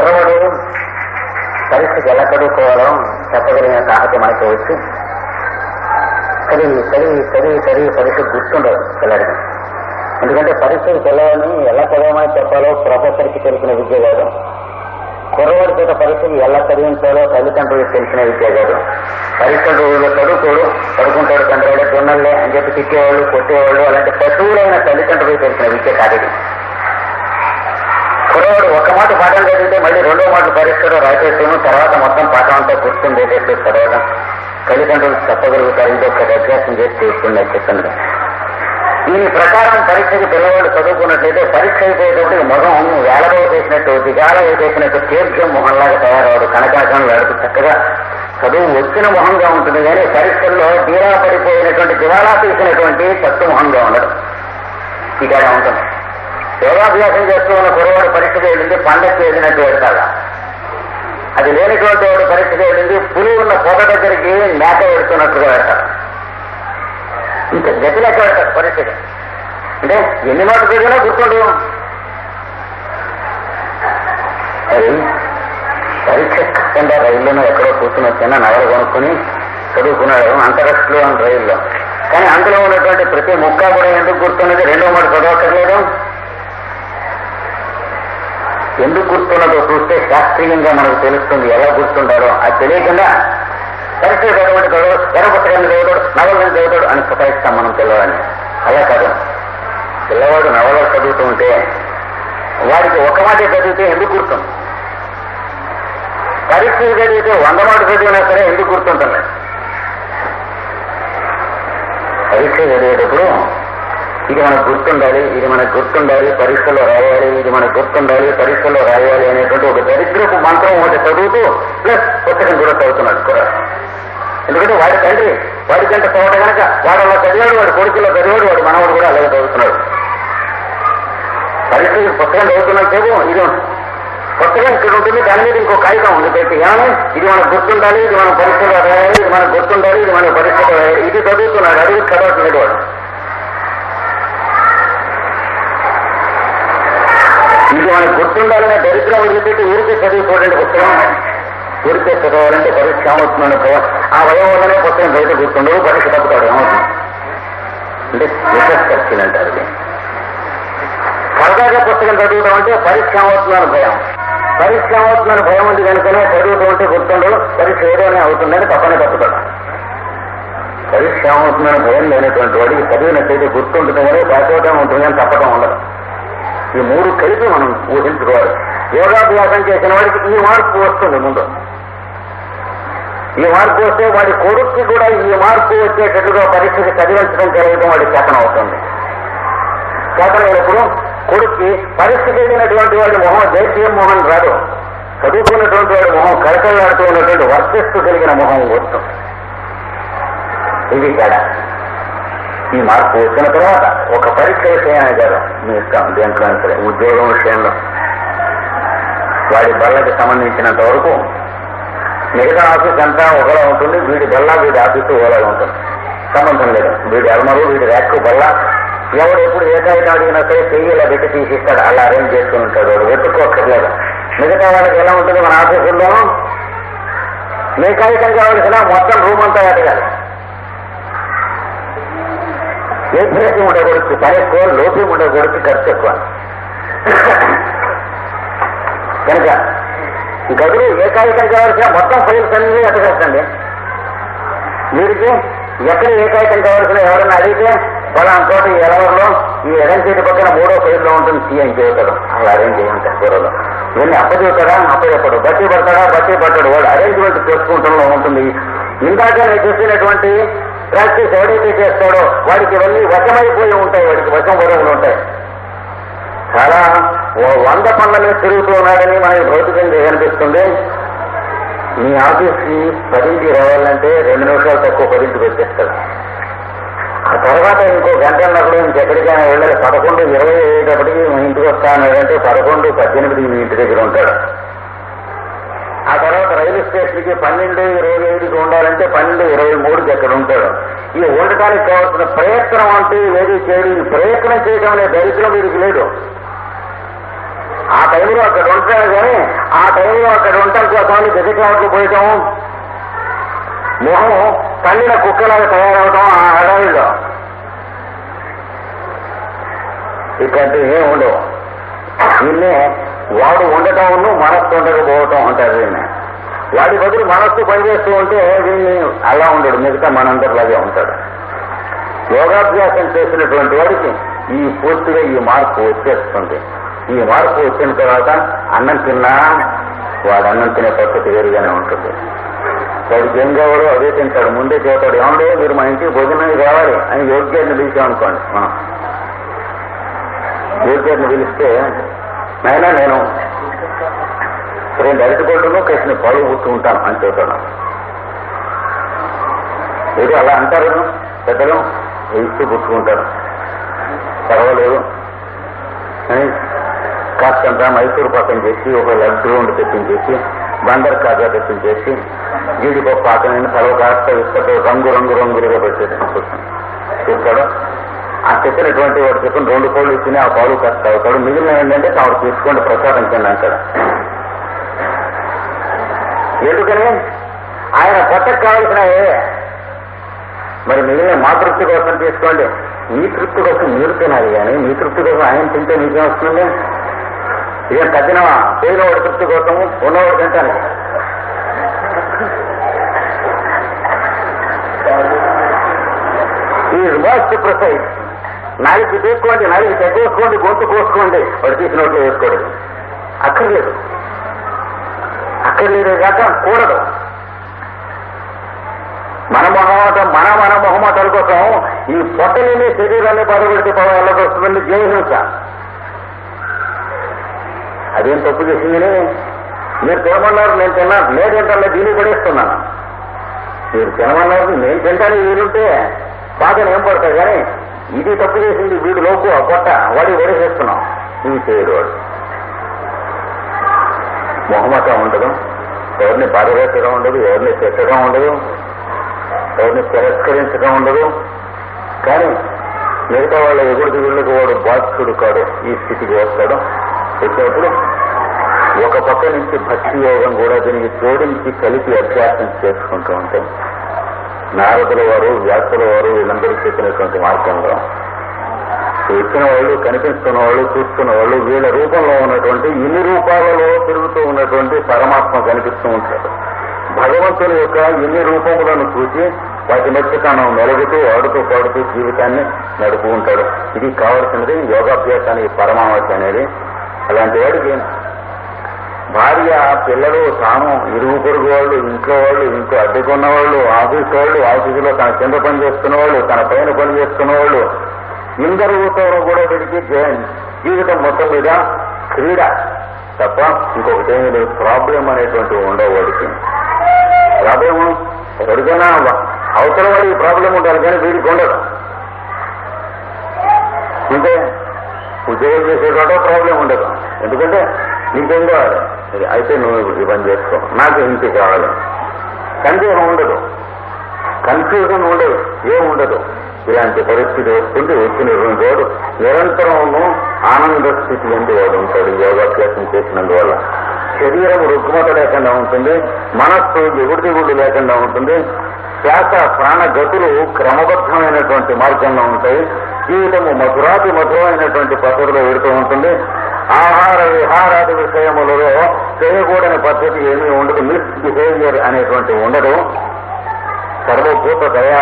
కురవడు పరిస్థితి ఎలా చదువుకోవాలో చెప్పగలిగిన సాహతి మనకి వచ్చి. చదివి చదివి చదివి చదివి పరిస్థితి గుర్తుండదు పిల్లడికి ఎందుకంటే పరిస్థితి పిల్లలని ఎలా చదవమని చెప్పాలో ప్రొఫెసర్కి తెలిసిన విద్య కాదు కుర్రవాడి చేత పరిస్థితి ఎలా చదివించాలో తల్లిదండ్రులకు తెలిసిన విద్య కాదు పరీక్షల చదువుకోడు పడుకుంటాడు తండ్రి దున్నల్లే అని చెప్పి తిట్టేవాళ్ళు కొట్టేవాళ్ళు అలాంటి పశువులైన తల్లిదండ్రులకు తెలిసిన విద్య కాదు కుర్రవాడు ఒక మాట పాఠం చదివితే మళ్ళీ రెండో మాట పరీక్షలో రాసేసేమో తర్వాత మొత్తం పాఠం అంతా గుర్తుండేటట్టు చదవడం తల్లిదండ్రులు చెప్పగలుగుతారు. ఇది ఒక అభ్యాసం చేసి చేస్తుండే చెప్తున్నారు దీని ప్రకారం పరీక్షకు పిల్లవాడు చదువుకున్నట్లయితే పరీక్ష అయిపోయేటప్పుడు మొహం వేలలో చేసినట్టు దిగాల చేసినట్టు తీర్థం మొహంలాగా తయారవడు. కనకాశం వాడికి చక్కగా చదువు వచ్చిన మొహంగా ఉంటుంది కానీ పరీక్షల్లో దీరా పడిపోయినటువంటి దివాలా తీసినటువంటి తత్తు మొహంగా ఉండడం. ఇక ఉంటుంది. యోగాభ్యాసం చేస్తూ ఉన్న కురవాడు పరీక్షకు వెళ్ళింది పండక్కి వెళ్ళినట్టు వెళ్తాడా? అది లేనిటువంటి వాడు పరీక్షకు వెళ్ళింది పులి ఉన్న పొగ దగ్గరికి మేక వెళ్తున్నట్టుగా వెళ్తాడు. ఇంత గతిలో వెళ్తాడు పరీక్షకి. అంటే ఎన్ని మాటలు చదివినా గుర్తుండు పరీక్ష కష్టంగా రైల్లోనూ ఎక్కడో కూర్చుని వచ్చినా కొనుక్కొని కొనుక్కుని చదువుకున్నాడు అంతరక్షలో అని రైల్లో. కానీ అందులో ఉన్నటువంటి ప్రతి ముక్క కూడా ఎందుకు గుర్తున్నది? రెండో మాట చదవక్కర్లేదు? ఎందుకు గుర్తున్నదో చూస్తే శాస్త్రీయంగా మనకు తెలుస్తుంది ఎలా గుర్తుండాలో. అది తెలియకుండా పరీక్ష చదవటి చదవ ఎర్ర పుస్తకాన్ని చదువుతాడు నవలను చదువుతాడు అని సతాయిస్తాం మనం పిల్లవాడిని. అలా కాదు. పిల్లవాడు నవలు చదువుతూ ఉంటే వాడికి ఒక మాట చదివితే ఎందుకు గుర్తుంది? పరీక్షలు చదివితే వంద మాట చదివినా సరే ఎందుకు గుర్తుంటుంది? పరీక్ష చదివేటప్పుడు ఇది మనకు గుర్తుండాలి ఇది మనకు గుర్తుండాలి పరీక్షలో రాయాలి ఇది మనకు గుర్తుండాలి పరీక్షలో రాయాలి అనేటువంటి ఒక దరిద్రపు మంత్రం ఒకటి చదువుతూ ప్లస్ పుస్తకం కూడా చదువుతున్నాడు కూడా. ఎందుకంటే వాడి తండ్రి వాడికంటే చదవట కనుక వాడు అలా చదివాడు వాడు కొడుకులో చదివాడు వాడు మనవాడు కూడా అలాగే చదువుతున్నాడు. పరీక్ష పుస్తకం చదువుతున్నాడు సేపు ఇది పుస్తకం ఇక్కడ ఉంటుంది దాని మీద ఇంకో కాగితం ఉంది పెట్టి ఏమని? ఇది మనకు గుర్తుండాలి ఇది మన పరీక్షలో రాయాలి ఇది మనకు గుర్తుండాలి ఇది మన పరీక్షలో రాయాలి. ఇది చదువుతున్నాడు అడిగి చదవట్లేదు వాడు. ఇది మనకు గుర్తుండాలనే దరిద్రం వదిలిపెట్టి ఊరికే చదివి చూడండి పుస్తకం ఊరికే చదవాలంటే పరీక్ష ఏమవుతుందని ఆ భయం వల్లనే పుస్తకం బయట గుర్తుండదు పరీక్ష తప్పుతాడు ఏమవుతుంది? అంటే అంటారు సరదాగా పుస్తకం చదువుతాం అంటే పరీక్ష ఏమవుతుందని భయం. పరీక్ష ఏమవుతుందని భయం ఉంది కనుకనే చదువుతూ ఉంటే గుర్తుండదు పరీక్ష ఏదోనే అవుతుందని తప్పనే తప్పుతాడు. పరీక్ష ఏమవుతుందని భయం లేనటువంటి వాడికి చదివినట్టయితే గుర్తుంటుంది కానీ దాచోటం ఉంటుంది కానీ తప్పటం ఉండదు. ఈ మూడు కలిపి మనం ఊహించుకోవాలి. యోగాభ్యాసం చేసిన వాడికి ఈ మార్పు వస్తుంది ముందు. ఈ మార్పు వస్తే వాడి కొడుక్కి కూడా ఈ మార్పు వచ్చేటట్టుగా పరీక్షకి చదివించడం జరగడం వాడి చేతన అవుతుంది. చేతనైనప్పుడు కొడుక్కి పరీక్షకి వెళ్ళినటువంటి వాడి మొహం జైసీఎం మోహన్ రాదు చదువుకున్నటువంటి వాడి మొహం కరకలాడుతూ ఉన్నటువంటి వర్చస్సు కలిగిన మొహం వస్తుంది. ఇది కదా ఈ మార్పు వచ్చిన తర్వాత ఒక పరీక్ష విషయాన్ని కాదు మీ ఇష్టం దేంట్లో సరే ఉద్యోగం విషయంలో. వాడి బల్లకి సంబంధించినంత వరకు మిగతా ఆఫీస్ అంతా ఒకలా ఉంటుంది వీడి బల్ల వీడి ఆఫీసు ఒకలా ఉంటుంది. సంబంధం లేదు. వీడి అల్మరు వీడి ర్యాక్ బల్ల ఎవడు ఎప్పుడు ఏ కాగితం అడిగినా సరే చెయ్యి ఇలా పెట్టి తీసిస్తాడు. అలా అరేంజ్ చేసుకుని ఉంటాడు వాడు. వెతుక్కోక్కర్లేదు. మిగతా వాళ్ళకి ఎలా ఉంటుంది మన ఆఫీసుల్లో? ఏ కాగితం కావాల్సిన మొత్తం రూమ్ అంతా ఎదగాలి ఏ ఉండకూడదు పని ఎక్కువ లోపం ఉండకూడదు ఖర్చు ఎక్కువ. కనుక గదులు ఏ కాగితం కావాల్సిన మొత్తం ఫైల్స్ అన్ని ఎత్తగట్టండి వీరికి ఎక్కడ ఏ కావాల్సిన ఎవరైనా అడిగితే పలానా చోట ఈ ఎలవర్లో ఈ ఎడం చేతి పక్కన మూడో ఫైల్లో ఉంటుంది సీ అని చెబుతాడు అలా అరేంజ్ చేయమంటారు కూరలో. ఇవన్నీ అప్పచెబుతాడా అప్పచెప్పడు. బట్టి పడతాడా? బట్టి పట్టాడు. వాడు అరేంజ్మెంట్ చేసుకుంటంలో ఉంటుంది. ఇందాక నేను చెప్పినటువంటి ప్రాక్టీస్ ఎవడైతే చేస్తాడో వాడికి ఇవన్నీ వశమైపోయి ఉంటాయి వాడికి వశం వరవులు ఉంటాయి. చాలా ఓ వంద పనుల మీద తిరుగుతూ ఉన్నాడని మనకి భౌతికంగా కనిపిస్తుంది మీ ఆఫీస్కి పదింటికి రావాలంటే రెండు నిమిషాలు తక్కువ పదింటికి వచ్చేస్తాడు. ఆ తర్వాత ఇంకో గంటన్నప్పుడు ఇంకెక్కడికైనా వెళ్ళాలి. పదకొండు ఇరవై అయ్యేటప్పటికి మీ ఇంటికి వస్తానంటే పదకొండు పద్దెనిమిది మీ ఇంటి దగ్గర ఉంటాడు. ఆ తర్వాత రైలు స్టేషన్కి పన్నెండు ఇరవై ఐదుకి ఉండాలంటే పన్నెండు ఇరవై మూడుకి అక్కడ ఉంటాడు. ఈ ఉండటానికి కావాల్సిన ప్రయత్నం అంటూ ఏది చేయడం. ప్రయత్నం చేయడం అనే దరిద్రం వీరికి లేదు. ఆ టైంలో అక్కడ ఉంటాడు కానీ ఆ టైంలో అక్కడ ఉంటాం కోసం గజకాలకు పోయటం. మొహం తల్లిన కుక్కలాగా తయారవటం ఆ అడవిలో ఇట్లాంటివి ఏం ఉండవు. దీన్నే వాడు ఉండటం మనస్సు ఉండకపోవటం అంటారు దీన్ని వాడి బదులు మనస్సు పనిచేస్తూ ఉంటే దీన్ని అలా ఉండడు మిగతా మనందరిలాగే ఉంటాడు. యోగాభ్యాసం చేసినటువంటి వాడికి ఈ పూర్తిగా ఈ మార్పు వచ్చేస్తుంది. ఈ మార్పు వచ్చిన తర్వాత అన్నం తిన్నా వాడు అన్నం తినే పద్ధతి వేరుగానే ఉంటుంది. వాడికి ఏం కావాలో అదే తింటాడు. ముందే చేస్తాడు. ఏమంటే మీరు మా ఇంటికి భోజనం కావాలి అని యోగ్యాన్ని పిలిచామనుకోండి. యోగ్యాన్ని పిలిస్తే నాయనా నేను రెండు అరటిపళ్ళను కలిసిన పాలు పుట్టు ఉంటాను అని చెబుతాను ఏదో అలా అంటారు పెద్దలు వేస్తూ పుట్టుకుంటారు పర్వాలేదు. కాస్తంత మైసూరు పాకం చేసి ఒక లడ్డు ఉండి తెప్పించేసి బందర్ కాజా తెప్పించేసి జీడిపప్పు పాకమైన తలవ కాస్త ఇసుకతో రంగు రంగు రంగులుగా పెట్టేసి చూస్తాడు ఆ చెప్పినటువంటి వాడు చెప్పిన రెండు కోళ్ళు ఇచ్చిన ఆ పాలు ఖర్చు అవుతాడు మిగిలిన ఏంటంటే తాను తీసుకోండి ప్రసాదం కింద. అంటాడు ఎందుకని? ఆయన పొట్టకు కావాల్సినవే. మరి మిగిలిన మా తృప్తి కోసం తీసుకోండి. మీ తృప్తి కోసం మీరు తినాలి కానీ మీ తృప్తి కోసం ఆయన తింటే మీకేం వస్తుంది? ఇక తగ్గినవా పోయినవాడి తృప్తి కోసం ఉన్నవాడు తింటాను ఈ మోస్ట్ ప్రిసైజ్ నాలుగు తీసుకోండి నాలుగు తగ్గేసుకోండి గొంతు కోసుకోండి. వాడు తీసినట్లు వేసుకోండి. అక్కర్లేదు. అక్కర్లేదు కాక కూడదు. మన మొహమాటం మన మన మొహమాటాల కోసం ఈ పొట్టలేని శరీరాన్ని బాధపెడితే వెళ్ళకు వస్తుందండి జీవహింస అదేం తప్పు చేసిందని మీరు తినమన్నారు నేను తిన్నాను నేను తింటాను దీన్ని పడేస్తున్నాను. మీరు తినమన్నారు నేను తింటాను వీలుంటే బాధలు ఏం పడతాయి కానీ ఇది తప్పు చేసింది వీడు లోపు ఆ పొట్ట వాడి పడేసేస్తున్నాం ఇది చేయడు వాడు. మొహమాటం ఉండదు. ఎవరిని బాధపెట్టడం ఉండదు ఎవరిని తిట్టడం ఉండదు ఎవరిని తిరస్కరించడం ఉండదు. కానీ మిగతా వాళ్ళ ఎగుడు దిగుళ్ళకి వాడు బాధ్యుడు కాడు ఈ స్థితికి వస్తాడు. వచ్చినప్పుడు ఒక పక్క నుంచి భక్తి యోగం కూడా దీనికి జోడించి కలిపి అభ్యాసం చేసుకుంటూ ఉంటాం. నారదుల వారు వ్యాసుల వారు వీళ్ళందరూ చెప్పినటువంటి మార్గంలో. వచ్చిన వాళ్ళు కనిపిస్తున్న వాళ్ళు చూస్తున్న వాళ్ళు వీళ్ళ రూపంలో ఉన్నటువంటి ఇన్ని రూపాలలో పెరుగుతూ ఉన్నటువంటి పరమాత్మ కనిపిస్తూ ఉంటాడు. భగవంతుని యొక్క ఇన్ని రూపములను చూసి వాటి మధ్య తాను మెలుగుతూ ఆడుతూ పాడుతూ జీవితాన్ని నడుపు ఉంటాడు ఇది కావాల్సినది యోగాభ్యాసానికి పరమావతి అనేది. అలాంటి వాడికి భార్య పిల్లలు తాను ఇరుగు పొరుగు వాళ్ళు ఇంట్లో వాళ్ళు ఇంట్లో అద్దెకున్న వాళ్ళు ఆఫీస్ వాళ్ళు ఆఫీసులో తన కింద పని చేస్తున్న వాళ్ళు తన పైన పని చేస్తున్న వాళ్ళు ఇందరితో కూడా వీడికి జీవితం మొత్తం మీద క్రీడ తప్ప ఇంకొకటి ఏమీ లేదు. ప్రాబ్లం అనేటువంటి ఉండవు వాడికి. ప్రాబ్లము ఎవరికైనా అవసరం వాడికి ప్రాబ్లం ఉండాలి కానీ వీడికి ఉండదు. అంటే ఉద్యోగం చేసేటో ప్రాబ్లం ఉండదు. ఎందుకంటే నీకేం కావాలి? ఇది అయితే నువ్వు ఈ పని చేసుకో. నాకు ఇంటి కావాలి. సందేహం ఉండదు. కన్ఫ్యూజన్ ఉండదు. ఏం ఉండదు? ఇలాంటి పరిస్థితి వస్తుంది వచ్చిన రోజు నిరంతరము ఆనంద స్థితి ఎందు వాడు ఉంటాడు. యోగాభ్యాసం చేసినందువల్ల. శరీరం రుగ్మత లేకుండా ఉంటుంది. మనస్సు ఎగుడు దిగుడు లేకుండా ఉంటుంది. శ్వాస ప్రాణ గతులు క్రమబద్ధమైనటువంటి మార్గంలో ఉంటాయి. జీవితము మధురాతి మధురమైనటువంటి పద్ధతిలో వెడుతూ ఉంటుంది. ఆహార విహారాది విషయములలో చేయకూడని పద్ధతి ఏమీ ఉండదు మిస్ బిహేవియర్ అనేటువంటి ఉండదు. సర్వభూత దయ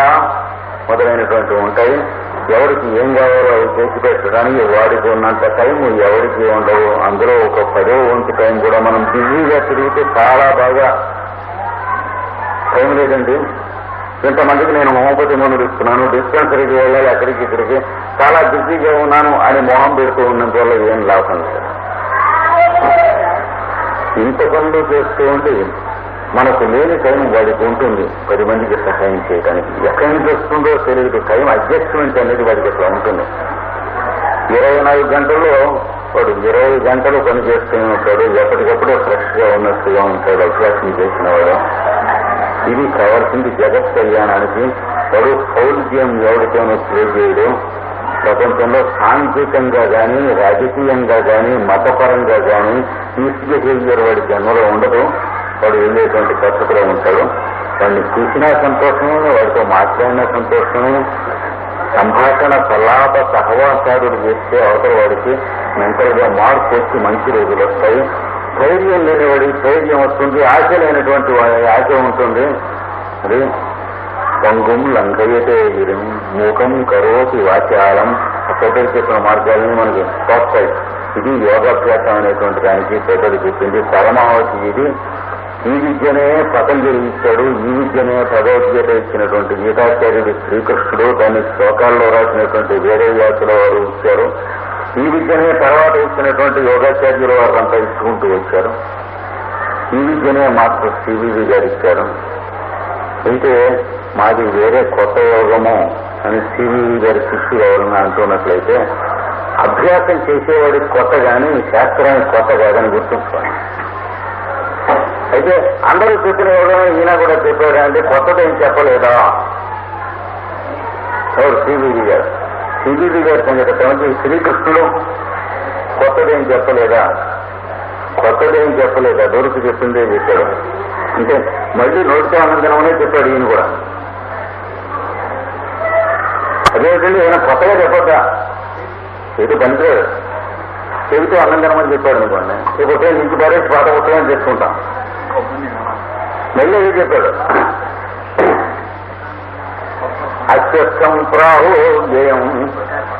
మొదలైనటువంటివి ఉంటాయి. ఎవరికి ఏం కావాలో అవి చేసి పెట్టడానికి వాడికి ఉన్నంత టైం ఎవరికి ఉండవు. అందులో ఒక పదో వంతు టైం కూడా మనం బిజీగా తిరిగితే చాలా బాగా టైం లేదండి. ఇంతమందికి నేను హోమోపతి మందులు ఇస్తున్నాను. డిస్పెన్సరీకి వెళ్ళాలి అక్కడికి ఇక్కడికి. చాలా బిజీగా ఉన్నాను అని మొహం పెడుతూ ఉన్నందువల్ల ఏం లాభం లేదు. ఇంత పనులు చేస్తూ ఉంటే మనకు లేని టైం వాడికి ఉంటుంది. పది మందికి సహాయం చేయడానికి ఎక్కడి నుంచి వస్తుందో తెలియదు. టైం అడ్జస్ట్మెంట్ అనేది వాడికి అట్లా ఉంటుంది. ఇరవై నాలుగు గంటల్లో వాడు ఇరవై గంటలు పని చేస్తూనే ఉంటాడు. ఎప్పటికప్పుడు ఫ్రెష్గా ఉన్నట్టుగా ఉంటాడు. అభ్యాసం చేసిన వాడు. ఇది కావాల్సింది జగత్ కళ్యాణానికి. వాడు పౌల్యం ఎవరితోనూ ప్లే చేయడం. ప్రపంచంలో సాంఘికంగా కానీ రాజకీయంగా కానీ మతపరంగా కానీ ఈస్ట్ బిహేవియర్ వాడి జన్మలో ఉండదు. వాడు వెళ్ళేటువంటి పరిస్థితిలో ఉంటాడు. వాడిని చూసినా సంతోషమే వాడితో మాట్లాడినా సంతోషమే. సంభాషణ సల్లాప సహవాసాదులు చేస్తే అవతల వాడికి మెంటల్గా మార్పు వచ్చి మంచి రోజులు వస్తాయి. ధైర్యం లేనివాడికి ధైర్యం వస్తుంది ఆశ లేనటువంటి వాడి ఆశ ఉంటుంది. అది పంగుం లంఘయతే గిరిం మూకం కరోతి వాచాలం పెద్దలు చెప్పిన మార్గాలని మనకి వస్తాయి ఇది యోగాభ్యాసం అనేటువంటి దానికి పెద్దలు చెప్పింది పరమావతి ఇది ఈ విద్యనే పతంజలి ఇచ్చాడు ఈ విద్యనే భగవద్గీత ఇచ్చినటువంటి గీతాచార్యుడు శ్రీకృష్ణుడు దాన్ని శ్లోకాల్లో రాసినటువంటి వేరే వ్యాసుల వారు ఇచ్చారు ఈ విద్యనే తర్వాత ఇచ్చినటువంటి యోగాచార్యుల వారు అంతా ఇచ్చుకుంటూ వచ్చారు. ఈ విద్యనే మాస్టర్ సివివి గారు ఇచ్చారు. అయితే మాది వేరే కొత్త యోగము అని సివివి గారి శిష్యులు ఎవరన్నా అంటున్నట్లయితే అభ్యాసం చేసేవాడికి కొత్త కానీ శాస్త్రానికి కొత్త కాదని గుర్తుంచుకోండి. అయితే అందరూ చెప్పిన యోగమే ఈయన కూడా చెప్పాడు అంటే కొత్తది ఏం చెప్పలేదా? ఎవరు? సివివి గారు. సిబిడి గారు సంగతి శ్రీకృష్ణుడు. కొత్తదేం చెప్పలేదా? కొత్తదేం చెప్పలేదా? దొరికి చెప్పిందే చెప్పాడు. అంటే మళ్ళీ నోటితో చెప్పాడు ఈయన కూడా. అదేవిధంగా ఏమైనా కొత్తగా చెప్పద్దా ఏదో పనిచేయడు అన్నం తినమని చెప్పాడు అనుకోండి. లేకపోతే ఇంటి పారేసి పాత పుట్టమని చేసుకుంటాం మళ్ళీ ఏది చెప్పాడు. అత్యస్తం ప్రాహోగ్యం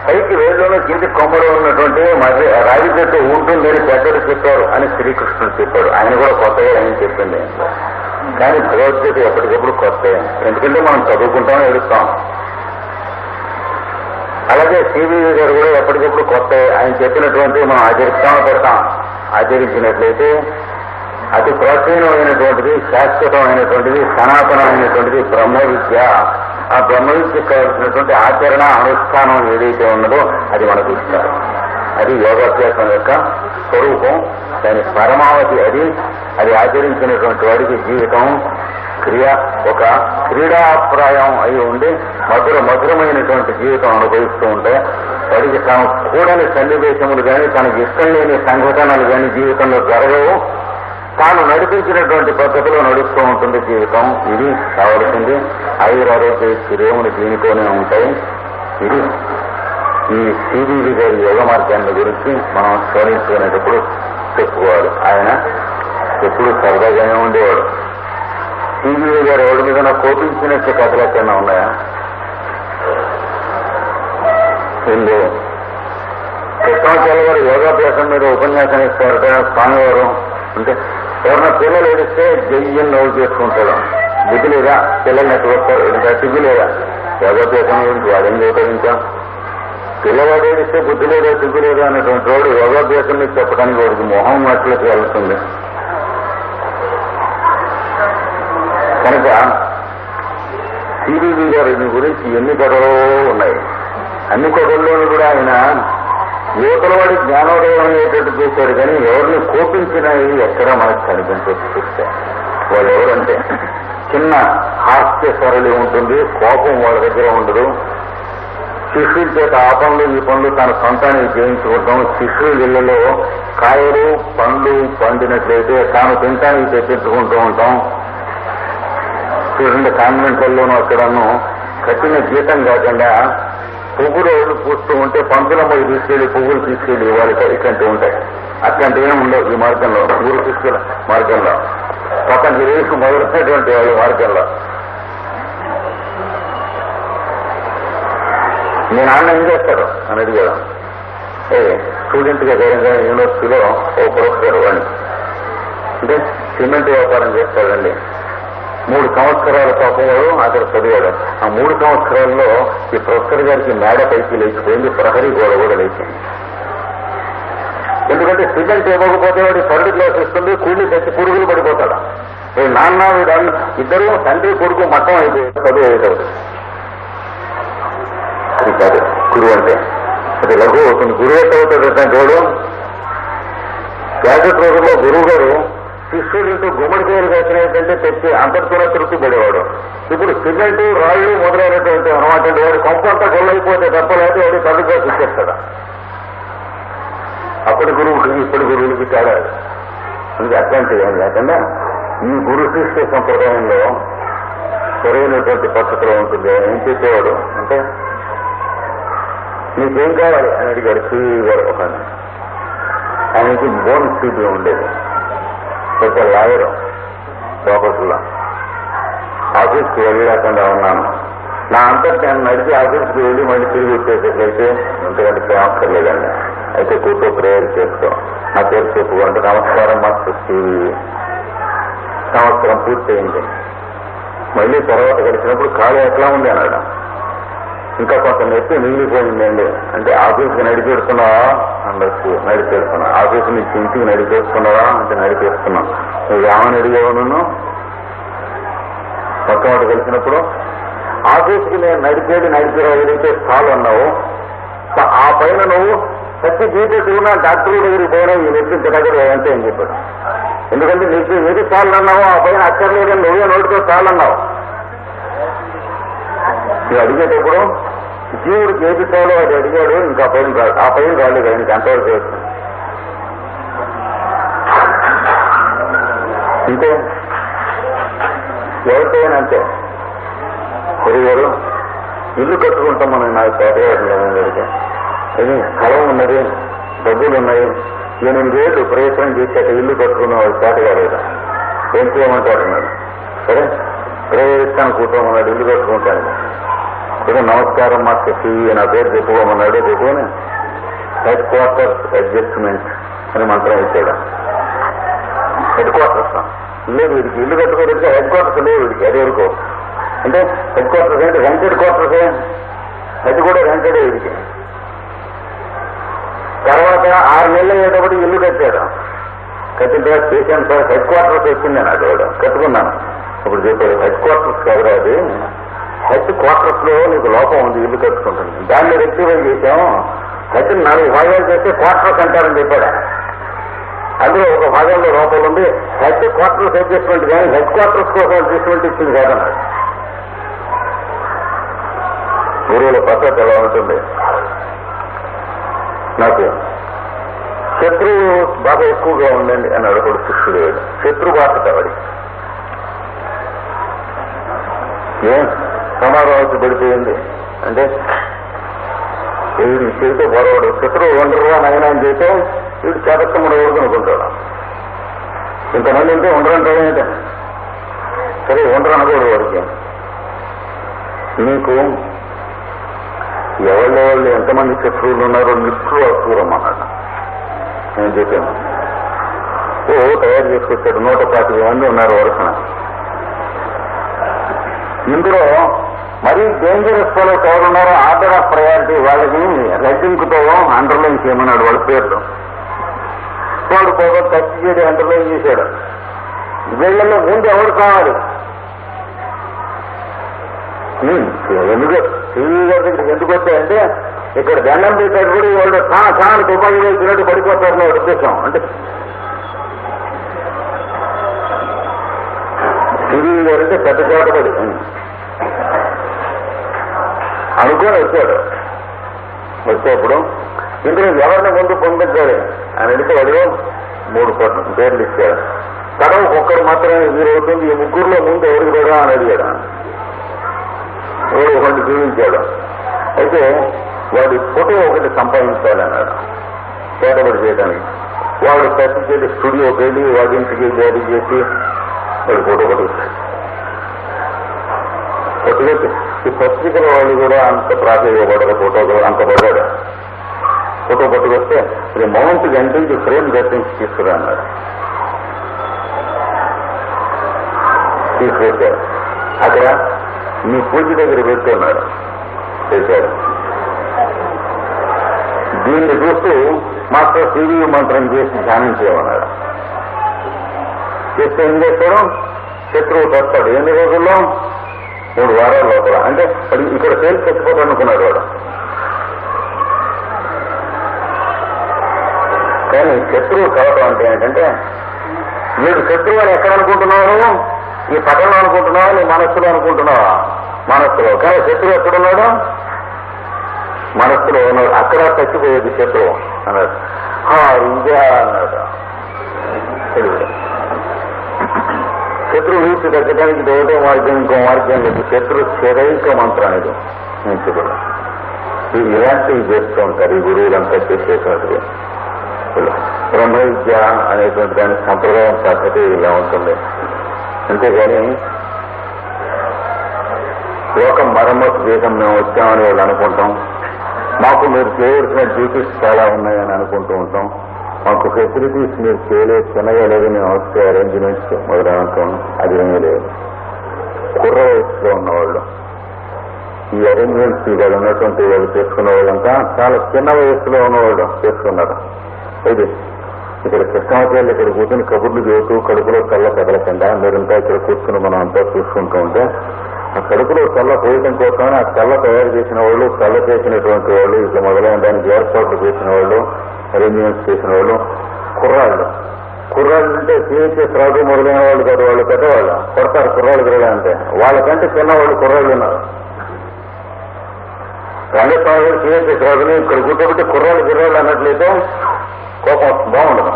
పైకి వేళ్ళలోనే కింది కొమ్మలో ఉన్నటువంటి మరి రాగి చెట్టు ఉంటుందని పెద్దలు చెప్పారు అని శ్రీకృష్ణుడు చెప్పాడు. ఆయన కూడా కొత్తగా ఏం చెప్పింది. కానీ భగవద్గీత ఎప్పటికప్పుడు కొత్త. ఎందుకంటే మనం చదువుకుంటాం ఎదుగుతాం అలాగే సిబిఐ గారు కూడా ఎప్పటికప్పుడు కొత్త ఆయన చెప్పినటువంటి మనం ఆచరిస్తాం పెడతాం. ఆచరించినట్లయితే అతి ప్రాచీనమైనటువంటిది శాశ్వతమైనటువంటిది సనాతనమైనటువంటిది బ్రహ్మ విద్య ఆ బ్రహ్మ విద్య కావాల్సినటువంటి ఆచరణ అనుష్ఠానం ఏదైతే ఉన్నదో అది మనకు ఇస్తారు. అది యోగాభ్యాసం యొక్క స్వరూపం. దాని పరమావధి అది. అది ఆచరించినటువంటి వాడికి జీవితం క్రియ ఒక క్రీడాప్రాయం అయి ఉండి మధుర మధురమైనటువంటి జీవితం అనుభవిస్తూ ఉంటే వాడికి తన కూడని సన్నివేశములు కానీ తనకి ఇష్టం లేని సంఘటనలు కానీ జీవితంలో జరగవు. తాను నడిపించినటువంటి పద్ధతిలో నడుస్తూ ఉంటుంది జీవితం. ఇది కావలసింది. ఆయురారోగ్య శ్రేములు దీనితోనే ఉంటాయి. ఇది ఈ సిబివి గారి యోగ మార్గాన్ని గురించి మనం స్మరించుకునేటప్పుడు చెప్పుకోవాలి. ఆయన ఎప్పుడు సరదాగానే ఉండేవాడు. సిబివి గారు ఎవరి మీద కోపించినట్టు కథలు ఎక్కడన్నా ఉన్నాయా? ఏందో కృష్ణాచార్య గారు యోగాభ్యాసం మీద ఉపన్యాసం ఇస్తారట స్వామివారు. అంటే ఎవరన్నా పిల్లలు ఏడిస్తే జయ్యం నవ్వు చేసుకుంటారు. బుద్ధి లేదా? పిల్లల్ని ఎట్టు వస్తారు ఇంకా సిగ్గు లేదా? యోగాభ్యాసం గురించి వాడేం చదువుతాడు ఇంకా పిల్లవాడు ఏడిస్తే బుద్ధి లేదా సిగ్గు లేదా? అనేటువంటి వాడు యోగాభ్యాసం మీద చెప్పడానికి వాడికి మొహం మాటలకు వెళ్తుంది కనుక టీడీపీ గారి గురించి ఎన్ని కథలు ఉన్నాయి? అన్ని కథల్లోనూ కూడా ఆయన యువతల వాడి జ్ఞానోదయం అనేటట్టు చేశాడు కానీ ఎవరిని కోపించినవి ఎక్కడా మనకు కనిపించదు చూస్తే. వాళ్ళు ఎవరంటే చిన్న హాస్య సరళి ఉంటుంది కోపం వాళ్ళ దగ్గర ఉండదు. శిష్యుల చేత ఆ పనులు ఈ పనులు తన సొంతానికి చేయించుకుంటాం. శిష్యుల ఇళ్ళలో కాయలు పండ్లు పండినట్లయితే తాను తింటానికి తెప్పించుకుంటూ ఉంటాం. చేసిన కాన్వెంట్లలోనూ అక్కడను కఠిన జీతం కాకుండా పువ్వులు ఎవరు పూస్తూ ఉంటే పంతులమ్మకి తీసుకెళ్ళి పువ్వులు తీసుకెళ్ళి వాళ్ళకి ఇట్లాంటివి ఉంటాయి. అట్లాంటివి ఏమి ఉండవు ఈ మార్గంలో ఊరు తీసుకెళ్ళ మార్గంలో. పక్కన రేసు మొదలైనటువంటి వాళ్ళ మార్గంలో. మీ నాన్న ఏం చేస్తారు అని అడిగాడు. ఏ స్టూడెంట్గా యూనివర్సిటీలో ఓ ప్రొఫెసర్ అని అంటే సిమెంట్ వ్యాపారం చేస్తాడండి. మూడు సంవత్సరాల పాపం వాడు అక్కడ చదివాడు. ఆ మూడు సంవత్సరాల్లో ఈ ప్రొఫెసర్ గారికి మేడ పైకి లేచిపోయింది ప్రహరీ గోడ కూడా లేచింది. ఎందుకంటే సిమెంట్ ఇవ్వకపోతే వాడి థర్డ్ క్లాస్ వస్తుంది కూలి తెచ్చి పురుగులు పడిపోతాడు. నాన్న వీడు ఇద్దరు తండ్రి కొడుకు మట్టం అయిపోయింది చదువు అయ్యేటప్పుడు కాదు గురువు అంటే. అది లఘు అవుతుంది. గురువు ఎట్ట అవుతుంది అంటే చూడు గ్యాజెట్ రోజుల్లో గురువు గారు శిష్యుడితో గుమ్మడికాయలు కట్టినట్టంటే తెచ్చి అంతటితోనే తృప్తి పడేవాడు ఇప్పుడు సిమెంట్ రాళ్ళు మొదలైనటువంటి అనమాట వాడు కొంపంతా గొల్లైపోతే తప్ప లేకపోతే వాడు కడుగా ఇచ్చేస్తాడు అప్పటి గురువుకి ఇప్పటి గురువులకి తేడా ఇది అట్లాంటివి ఏం లేకుండా ఈ గురు శిష్య సంప్రదాయంలో సరైనటువంటి పద్ధతిలో ఉంటుంది ఏం చెప్పేవాడు అంటే నీకేం కావాలి అని అడిగాడు శ్రీ గారు ఒక ఆయన. ఆయనకి బోన్ సీట్ ఉండేది పెద్ద లాయర్ ప్రాపర్టీలో ఆఫీస్కి వెళ్ళలేకుండా ఉన్నాను. నా అంతటి నేను నడిచి ఆఫీస్కి వెళ్ళి మళ్ళీ తిరిగి వచ్చేసేట్లయితే ఇంతకంటే ప్రేమ లేదండి. అయితే కూర్చో ప్రేయర్ చేసుకో. నా పేరు చెప్పు నమస్కారం మాస్టర్ స్టీవీ సంవత్సరం పూర్తయింది. మళ్ళీ తర్వాత గడిచినప్పుడు ఖాళీ ఎట్లా ఉంది అన్నాడు ఇంకా కొంత నొప్పి మిగిలిపోయిందండి. అంటే ఆఫీస్కి నడిపేస్తున్నావా అందరికి నడిపేస్తున్నా. ఆఫీస్ నుంచి ఇంటికి నడిపేస్తున్నావా? అంటే నడిపేస్తున్నా. నువ్వు ఏమని అడిగావు నన్ను కలిసినప్పుడు ఆఫీస్కి నేను నడిపేది నడిపేరా? ఏదైతే స్థాలు అన్నావు ఆ పైన నువ్వు ప్రతి జీవితంలో డాక్టర్ దగ్గరికి పోయినా ఈ నెత్తి దగ్గర అంటే అని చెప్పాడు? ఎందుకంటే నీకు ఏది చాలు అన్నావు ఆ పైన అక్కర్లేదని నువ్వే నోటితో చాలన్నావు నువ్వు అడిగేటప్పుడు జీవుడు ఏది చాలో అది అడిగాడు ఇంకా ఆ పైన రాదు ఆ పైన రాలేదు ఆయన కంట్రోల్ చేస్తుంది అంతే ఎవరికైనా పెరిగారు ఇల్లు కట్టుకుంటాం మనం నాకు పేదవాడికి అది స్థలం ఉన్నది డబ్బులు ఉన్నాయి ఎనిమిది రోజులు ప్రయత్నం చేశాక ఇల్లు కట్టుకున్న వాళ్ళు చేత ఏం చేయమంటాడు నేను సరే ప్రయత్నం కూర్చోమన్నాడు ఇల్లు కట్టుకుంటాను. ఇక నమస్కారం మా సివి నా పేరు చెప్పుకోమన్నాడు చెప్పుకొని హెడ్ క్వార్టర్స్ అడ్జస్ట్మెంట్ అని మంత్రం ఇచ్చాడు. హెడ్ క్వార్టర్స్ లేదు వీడికి. ఇల్లు కట్టుకోవడానికి హెడ్ క్వార్టర్స్ లేవు వీడికి అది వరకు. అంటే హెడ్ క్వార్టర్స్ అంటే రెంటెడ్ క్వార్టర్సే హెడ్ కూడా రెంటెడే వీడికి? తర్వాత ఆరు నెలలు అయ్యేటప్పుడు ఇల్లు కట్టాడు. కట్టిన తర్వాత చేశాను సార్ హెడ్ క్వార్టర్స్ వచ్చింది నాకు వాడు కట్టుకున్నాను. ఇప్పుడు చెప్పాడు హెడ్ క్వార్టర్స్ కాదురా అది. హెడ్ క్వార్టర్స్లో నీకు లోపం ఉంది ఇల్లు కట్టుకుంటుంది. దాన్ని రెక్టిఫై చేశాం హెడ్ నాలుగు భాగాలు చేస్తే క్వార్టర్స్ అంటారని చెప్పాడు. అందులో ఒక భాగంలో లోపం ఉంది. హెడ్ క్వార్టర్స్ అడ్జస్ట్మెంట్ కానీ హెడ్ క్వార్టర్స్ కోసం అడ్జస్ట్మెంట్ ఇచ్చింది కాదన్నాడు. గురువుల పద్ధతి ఎలా ఉంటుంది? నాకు శత్రువు బాగా ఎక్కువగా ఉందండి అని అడగడు శిష్యుడు శత్రు బాధ వాడి ఏం? సమాధానం వచ్చి పడిపోయింది అంటే వీడు చేతితో పొరవాడు శత్రువు ఉండరువా నైనా అని చేస్తే వీడు చేతత్తముడు అనుకుంటాడు. ఇంతమంది ఉంటే ఉండరంటే సరే ఉండరు అనకూడదు వాడికి. నీకు ఎవళ్ళెవళ్ళు ఎంతమంది శత్రువులు ఉన్నారో లిస్టులో అసూరం అన్నాడు నేను చెప్పాను. ఓ తయారు చేసుకొచ్చాడు. నూట పాతిక మంది ఉన్నారు వరుసన. ఇందులో మరీ డేంజరస్ వాళ్ళు ఎవరున్నారో ఆర్డర్ ఆఫ్ ప్రయారిటీ వాళ్ళకి రెడ్డింగ్తో అండర్లైన్ చేయమన్నాడు వాళ్ళ పేర్లు. వాడు పోగా ఖర్చు చేయడం అండర్లైన్ చేశాడు. వీళ్ళలో ముందు ఎవరు కావాలి? ఎందుకు? టీవీ గారి దగ్గరికి ఎందుకు వచ్చాయంటే ఇక్కడ దండం పెట్టాడు కూడా వాళ్ళు చాలా చాలా తుపాకీ వేసినట్టు పడిపోతారు నా ఉద్దేశం. అంటే టీవీ గారు అంటే పెద్ద చోట పడి వచ్చాడు. వచ్చేప్పుడు ఇందులో ఎవరిని ముందు పంపించాలి అని అడిగితే వాడు మూడు పేర్లు ఇచ్చాడు. తరం ఒక్కరు మాత్రమే వీరవుతుంది ఈ ముగ్గురులో ముందు ఎవరికి కూడా అని అడిగాడు వాడు ఒకటి చూపించాడు అయితే వాడి ఫోటో ఒకటి సంపాదించాలన్నాడు చేతబడి చేయడానికి. వాడు ప్రతి స్టూడియోకి వెళ్ళి వాడి ఇంటికి జారీ చేసి వాడి ఫోటో పట్టుకొచ్చాడు పట్టుకొచ్చి ఈ పత్రికల వాళ్ళు కూడా అంత ప్రాధాన్యపడరు ఫోటో అంత పడ్డాడు ఫోటో పట్టుకొస్తే ఇది మౌంట్ గంటించి ఫ్రేమ్ కట్టించి తీసుకురా అన్నాడు తీసుకొచ్చాడు అక్కడ మీ పూజ దగ్గర పెట్టున్నాడు చేశాడు దీన్ని చూస్తూ మాస్టర్ టీవీ మంత్రం చేసి ధ్యానం చేయమన్నాడు చేస్తే ఏం చేస్తాడు శత్రువు తస్తాడు ఎన్ని రోజుల్లో మూడు వారాల లోపల. అంటే ఇక్కడ సేల్స్ చచ్చిపోతాడు అనుకున్నాడు వాడు. కానీ శత్రువు కావడం అంటే ఏంటంటే మీరు శత్రువు అని ఎక్కడ అనుకుంటున్నారు? ఈ పటంలో అనుకుంటున్నావా? నీ మనస్సులో అనుకుంటున్నావా? మనస్సులో. కానీ శత్రువు ఎక్కడున్నాడు? మనస్సులో ఉన్నాడు. అక్కడ చచ్చిపోయేది శత్రువు అన్నాడు. "హా, ఇదే అన్నాడు. తెలియదు. శత్రువు నుంచి తగ్గడానికి ఇది మార్గం ఇంకో మార్గం లేదు. శత్రు శరైక మంత్రం ఇది. నుంచి కూడా ఇది ఇలాంటివి చేస్తూ ఉంటారు ఈ గురువులంతా చేసేటువంటిది బ్రహ్మ విద్య అనేటువంటి దాని సంప్రదాయం పద్ధతి ఇలా ఉంటుంది. అంతేగాని లోకం మరమ్మతు చేయడం మేము వచ్చామని వాళ్ళు అనుకుంటాం. మాకు మీరు చేయవలసిన డ్యూటీస్ చాలా ఉన్నాయని అనుకుంటూ ఉంటాం. మాకు ఫెసిలిటీస్ మీరు చేయలేదు చిన్నగా లేదు మేము వస్తే అరేంజ్మెంట్స్ మొదలవటం అది ఏమీ లేదు. కుర్ర వయసులో ఉన్నవాళ్ళు. ఈ అరేంజ్మెంట్స్ ఇక్కడ ఉన్నటువంటి వాళ్ళు చేసుకున్న వాళ్ళంతా చాలా చిన్న వయసులో ఉన్నవాళ్ళు చేసుకున్నారు. ఇది ఇక్కడ కృష్ణాచార్యులు ఇక్కడ కూర్చొని కబుర్లు చేస్తూ కడుపులో చల్ల కదలకుండా మీరంతా ఇక్కడ కూర్చుని మనం అంతా చూసుకుంటూ ఉంటే ఆ కడుపులో చల్ల పోయటం కోసమని ఆ చల్ల తయారు చేసిన వాళ్ళు చల్ల చేసినటువంటి వాళ్ళు ఇట్లా మొదలైన దానికి ఏర్పాట్లు చేసిన వాళ్ళు అరేంజ్మెంట్స్ చేసిన వాళ్ళు కుర్రాళ్ళు. కుర్రాళ్ళు అంటే సిహెచ్ఎస్ రాజు మొదలైన వాళ్ళు కాదు వాళ్ళు పెద్దవాళ్ళు. కొడతారు కుర్రాళ్ళు తిరగడం అంటే. వాళ్ళకంటే చిన్నవాళ్ళు కుర్రాళ్ళు ఉన్నారు. రంగస్వామి గారు సిహెచ్ఎస్ రాజుని ఇక్కడ కూర్చోబెట్టి కుర్రాళ్ళు గిర్రాళ్ళు అన్నట్లయితే కోపం బాగుండదు.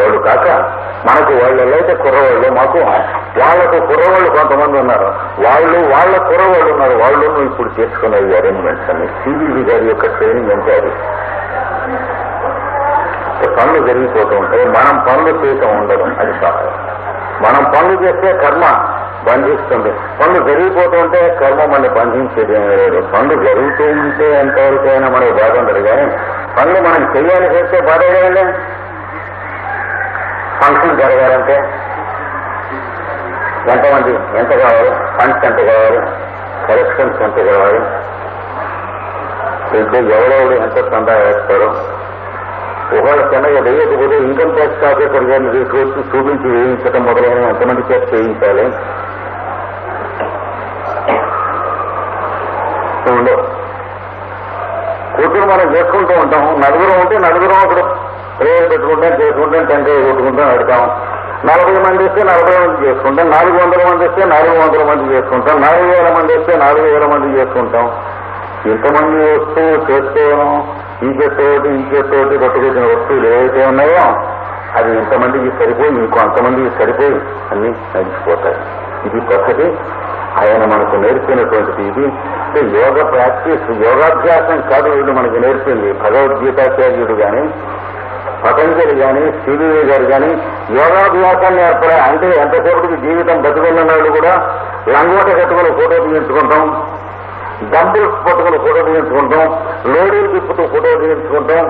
వాళ్ళు కాక మనకు వాళ్ళు అయితే కుర్రవాళ్ళు మాకు వాళ్ళకు కుర్రవాళ్ళు కొంతమంది ఉన్నారు. వాళ్ళు వాళ్ళ కుర్రవాళ్ళు ఉన్నారు. వాళ్ళు ఇప్పుడు చేసుకునే అరేంజ్మెంట్స్ అని సిబివి గారి యొక్క ట్రైనింగ్ అంటే అది? పనులు జరిగిపోతూ ఉంటాయి మనం పనులు చేయటం ఉండడం అది కాదు మనం పనులు చేస్తే కర్మ బంధిస్తుంది. పనులు జరిగిపోతూ ఉంటే కర్మ మనం బంధించేది ఏమీ లేదు. పనులు జరుగుతూ ఉంటే ఎంతవరకైనా మనకు బాధ ఉండదు కానీ పనులు మనం చేయాలి చేస్తే బాధ కదండి ఫంక్షన్ జరగాలంటే ఎంతమంది? ఎంత కావాలి? ఫండ్స్ ఎంత కావాలి? కలెక్షన్స్ ఎంత కావాలి? దీంట్లో ఎవరెవరు ఎంత చందా వేస్తారు. ఒకవేళ చిన్నగా వేయకపోతే ఇన్కమ్ ట్యాక్స్ ఆఫీసర్ గారిని తీసుకొచ్చి చూపించి వేయించడం మొదలైన ఎంతమంది చేసి చేయించాలి? ఉండవు కూతురు మనం చేసుకుంటూ ఉంటాం నలుగురు ఉంటే నలుగురం అప్పుడు ప్రేయర్ పెట్టుకుంటాం చేసుకుంటాం టెంకాయ కొట్టుకుంటాం పెడతాం నలభై మంది వస్తే నలభై మంది చేసుకుంటాం. నాలుగు వందల మంది వస్తే నాలుగు వందల మంది చేసుకుంటాం. నాలుగు వేల మంది వస్తే నాలుగు వేల మంది చేసుకుంటాం. ఇంతమంది వస్తువు చేసుకోవడం ఈ చేస్తోటి ఈ చేస్తోటి పట్టుకొచ్చిన వస్తువులు ఏవైతే ఉన్నాయో అది ఇంతమందికి సరిపోయి ఇంకో అంతమందికి సరిపోయి అన్ని నడిచిపోతాయి ఇది పద్ధతి. ఆయన మనకు నేర్పినటువంటిది ఇది. అంటే యోగ ప్రాక్టీస్ యోగాభ్యాసం కాదు వీళ్ళు మనకు నేర్పింది. భగవద్గీతాచార్యుడు కానీ పతంజలి కానీ శ్రీదేవి గారు కానీ యోగాభ్యాసాన్ని ఏర్పడా అంటే ఎంతసేపటికి జీవితం బతుకున్న వాళ్ళు కూడా లంగోట కట్టుకుని ఫోటో తీయించుకుంటాం. డంబుల్స్ పట్టుకుని ఫోటో తీయించుకుంటాం లోడీలు తిప్పుతూ ఫోటో తీయించుకుంటాం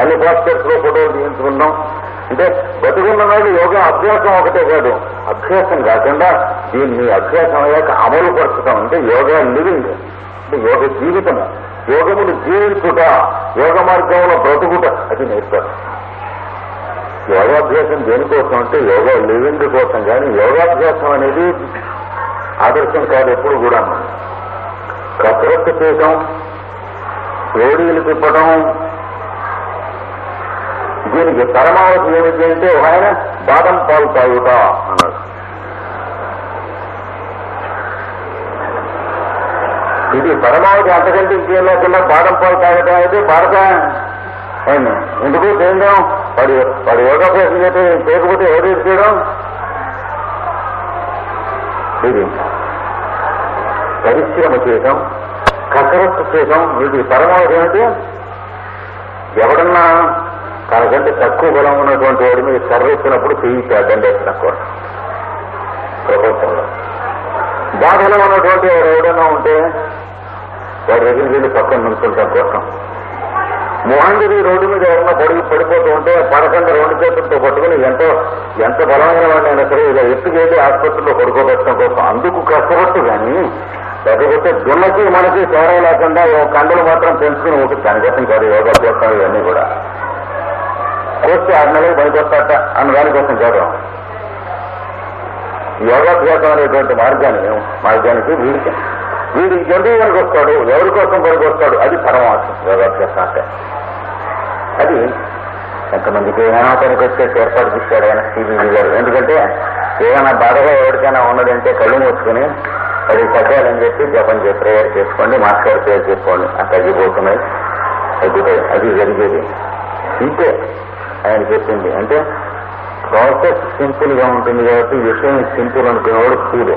అన్ని బాస్కెట్స్లో ఫోటోలు తీయించుకుంటాం. అంటే బతుకున్న నాడు యోగా అభ్యాసం ఒకటే కాదు అభ్యాసం కాకుండా దీన్ని అభ్యాసం అయ్యాక అమలు పరచడం అంటే యోగా లివింగ్ అంటే యోగ జీవితం. యోగమును జీవించుట యోగ మార్గంలో బ్రతుకుట అది నేర్పారు యోగాభ్యాసం దేనికోసం అంటే యోగా లివింగ్ కోసం. కానీ యోగాభ్యాసం అనేది ఆదర్శం కాదు ఎప్పుడు కూడా కసరత్తు చేయటం వేడిలు తిప్పటం. దీనికి పరమావధి ఏమిటి అంటే ఆయన బాదం పాలు తాగుట అన్నాడు. ఇది పరమావధి అంతకంటే ఇంకేం లేకుండా బాదం పాలు తాగటం అయితే భారత ఎందుకు చేయడం? వాడు వాడు యోగాభ్యాసం చేస్తే చేయకపోతే ఎవరు చేయడం? ఇది పరిశ్రమ చేయటం కసరత్తు చేయటం మీకు పరమావధి ఏమిటి? ఎవడన్నా తనకంటే తక్కువ బలం ఉన్నటువంటి వాడి మీద కర్రెత్తినప్పుడు చెయ్యి అడ్డం వేసిన ప్రపంచంలో బాధలో ఉన్నటువంటి వాడు ఎవడైనా ఉంటే వాడి దగ్గరికి వెళ్ళి పక్కన నిలుచుంటాం కోసం మోహంగిరి రోడ్డు మీద ఎవరన్నా పడిగి పడిపోతూ ఉంటే పడకుండా రెండు చేతులతో పట్టుకుని ఎంతో ఎంత బలమైన వాడినైనా సరే ఇలా ఎత్తుకెళ్ళి ఆసుపత్రిలో పడుకోబెట్టడం కోసం. అందుకు కష్టపట్టు కానీ లేకపోతే దున్నకి మనకి తేడా లేకుండా ఓ కండలు మాత్రం పెంచుకుని ఉంటుంది దానికోసం కాదు యోగాభ్యాసం ఇవన్నీ కూడా. కోస్తే ఆరు నెలలు పనికొస్తాట అన్న దానికోసం కాదు యోగాభ్యాసం అనేటువంటి మార్గాన్ని మార్గానికి వీడికి. వీడి ఎందుకు పనికొస్తాడు ఎవరి కోసం పనికొస్తాడు అది పరమాత్మ యోగాభ్యాసం అంటే అది ఎంతమందికి ఏమైనా పనికి ఏర్పాటు చేశాడు ఆయన శ్రీజీ గారు. ఎందుకంటే ఏమైనా బాధగా ఎవరికైనా ఉన్నదంటే కళ్ళు మూసుకుని అది తగ్గాలని చెప్పి జపం చేసి ప్రేయర్ చేసుకోండి మాస్టర్ ప్రేయర్ చేసుకోండి. ఆ తగ్గిపోతున్నాయి తగ్గుతాయి అది జరిగేది. ఇంతే ఆయన చెప్పింది. అంటే ప్రాసెస్ సింపుల్గా ఉంటుంది కాబట్టి విషయం సింపుల్ అనుకునేవాడు కూడు.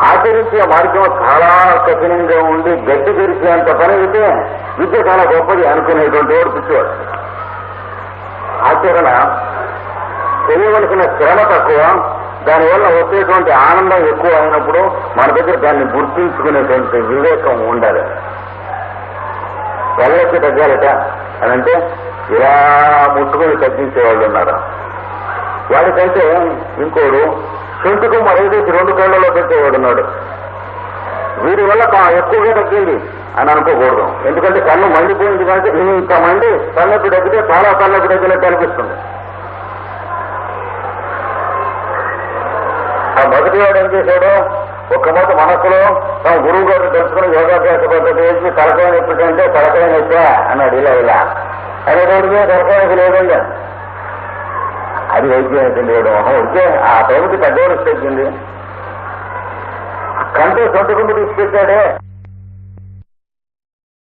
ఆచరించే మార్గం చాలా కఠినంగా ఉండి గట్టి తెరిచేంత పని అయితే విద్య చాలా గొప్పది అనుకునేటువంటి వాడు పిచ్చివాడు. ఆచరణ చేయవలసిన శ్రమ తక్కువ దానివల్ల వచ్చేటువంటి ఆనందం ఎక్కువ అయినప్పుడు మన దగ్గర దాన్ని గుర్తించుకునేటువంటి వివేకం ఉండాలి. వెళ్ళకి తగ్గాలట అని అంటే ఇలా ముట్టుకుని తగ్గించే వాళ్ళు ఉన్నారు. వాడికైతే ఇంకోడు సొంతకు మరైదేసి రెండు కళ్ళలో పెట్టేవాడు ఉన్నాడు. వీడి వల్ల ఎక్కువగా తగ్గింది అని అనుకోకూడదు. ఎందుకంటే కళ్ళు మండిపోయింది కాబట్టి ఇంత మండి తలనొప్పి తగ్గితే చాలా తలనొప్పి తగ్గినట్టు అనిపిస్తుంది. వాడు ఏం చేశాడు ఒక మాట మనసులో తన గురువు గారిని తెలుసుకుని యోగాభ్యాస పద్ధతి వేసి తలకాయ నొప్పి అంటే తలకాయ నొప్పా అన్నాడు ఇలా ఇలా. అనేటోడికి తలకాయ నొప్పి లేదండి. అది వైద్యం అయిపోయింది వాడు వచ్చే ఆ టైంకి పెద్దవాళ్ళు వచ్చింది కంటే సొంత గుండు తీసుకొచ్చాడే